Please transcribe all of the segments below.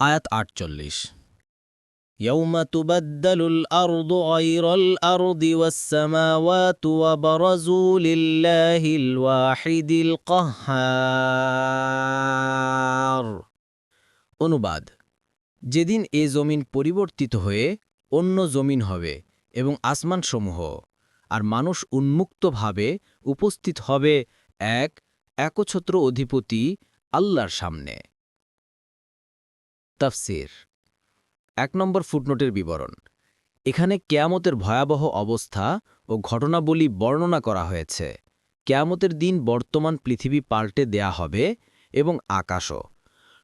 আয়াত আটচল্লিশ يوم تبدل الأرض غير الأرض والسماوات وبرزوا لله الواحد القهار অনুবাদ যেদিন এ জমিন পরিবর্তিত হয়ে অন্য জমিন হবে এবং আসমানসমূহ আর মানুষ উন্মুক্তভাবে উপস্থিত হবে এক একছত্র অধিপতি আল্লাহর সামনে তাফসির। এক নম্বর ফুটনোটের বিবরণ। এখানে কেয়ামতের ভয়াবহ অবস্থা ও ঘটনাবলী বর্ণনা করা হয়েছে। কেয়ামতের দিন বর্তমান পৃথিবী পাল্টে দেয়া হবে এবং আকাশও।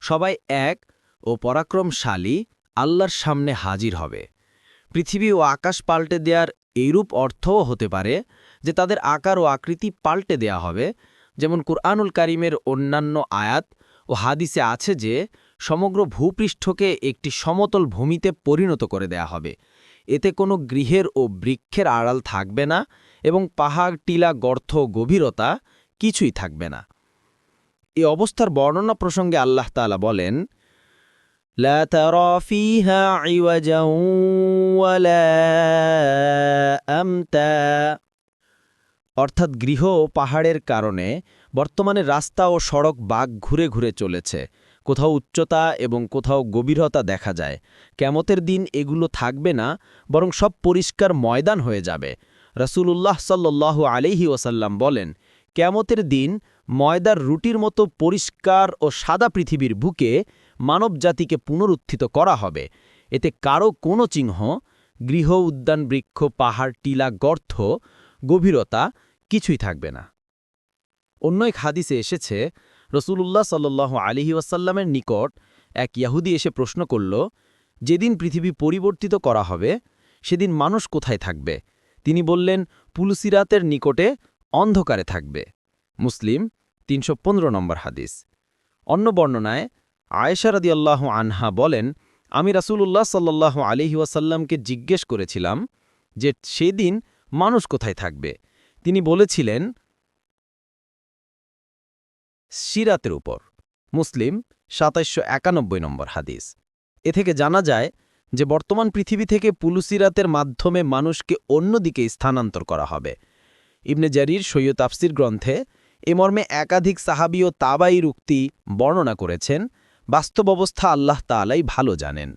সবাই এক ও পরাক্রমশালী আল্লাহর সামনে হাজির হবে। পৃথিবী ও আকাশ পাল্টে দেওয়ার এইরূপ অর্থও হতে পারে যে তাদের আকার ও আকৃতি পাল্টে দেয়া হবে, যেমন কুরআনুল কারিমের অন্যান্য আয়াত ও হাদিসে আছে যে সমগ্র ভূপৃষ্ঠকে একটি সমতল ভূমিতে পরিণত করে দেয়া হবে এতে কোনো গৃহের ও বৃক্ষের আড়াল থাকবে না এবং পাহাড় টিলা গর্ত গভীরতা কিছুই থাকবে না এ অবস্থার বর্ণনা প্রসঙ্গে আল্লাহ তাআলা বলেন لا ترى فيها عوجا ولا أمتا অর্থাৎ গৃহ ও পাহাড়ের কারণে বর্তমানে রাস্তা ও সড়ক বাঘ ঘুরে ঘুরে চলেছে। কোথাও উচ্চতা এবং কোথাও গভীরতা দেখা যায়। কেমতের দিন এগুলো থাকবে না, বরং সব পরিষ্কার ময়দান হয়ে যাবে। রসুলুল্লাহ সাল্লাহ আলিহি ওসাল্লাম বলেন, কেমতের দিন ময়দার রুটির মতো পরিষ্কার ও সাদা পৃথিবীর বুকে মানবজাতিকে পুনরুত্থিত করা হবে। এতে কারও কোনো চিহ্ন, গৃহ উদ্যান, বৃক্ষ, পাহাড়, টিলা গর্থ গভীরতা কিছুই থাকবে না। অন্য এক হাদিসে এসেছে, রসুলুল্লাহ সাল্লাহ আলিহি ওয়াসাল্লামের নিকট এক ইয়াহুদি এসে প্রশ্ন করল, যেদিন পৃথিবী পরিবর্তিত করা হবে, সেদিন মানুষ কোথায় থাকবে? তিনি বললেন, পুলসিরাতের নিকটে অন্ধকারে থাকবে। মুসলিম, তিনশো পনেরো নম্বর হাদিস। অন্য বর্ণনায় আয়েশারাদি আল্লাহ আনহা বলেন, আমি রাসূলুল্লাহ সাল্লাহ আলিহি ওয়াসাল্লামকে জিজ্ঞেস করেছিলাম যে সেদিন মানুষ কোথায় থাকবে? তিনি বলেছিলেন, সিরাতের উপর। মুসলিম, সাতাইশশো একানব্বই নম্বর হাদিস। এ থেকে জানা যায় যে বর্তমান পৃথিবী থেকে পুলুসিরাতের মাধ্যমে মানুষকে অন্যদিকে স্থানান্তর করা হবে। ইবনে জারির সৈয়দ তাফসির গ্রন্থে এ মর্মে একাধিক সাহাবি ও তাবাই উক্তি বর্ণনা করেছেন, বাস্তব অবস্থা আল্লাহ তালাই ভালো জানেন।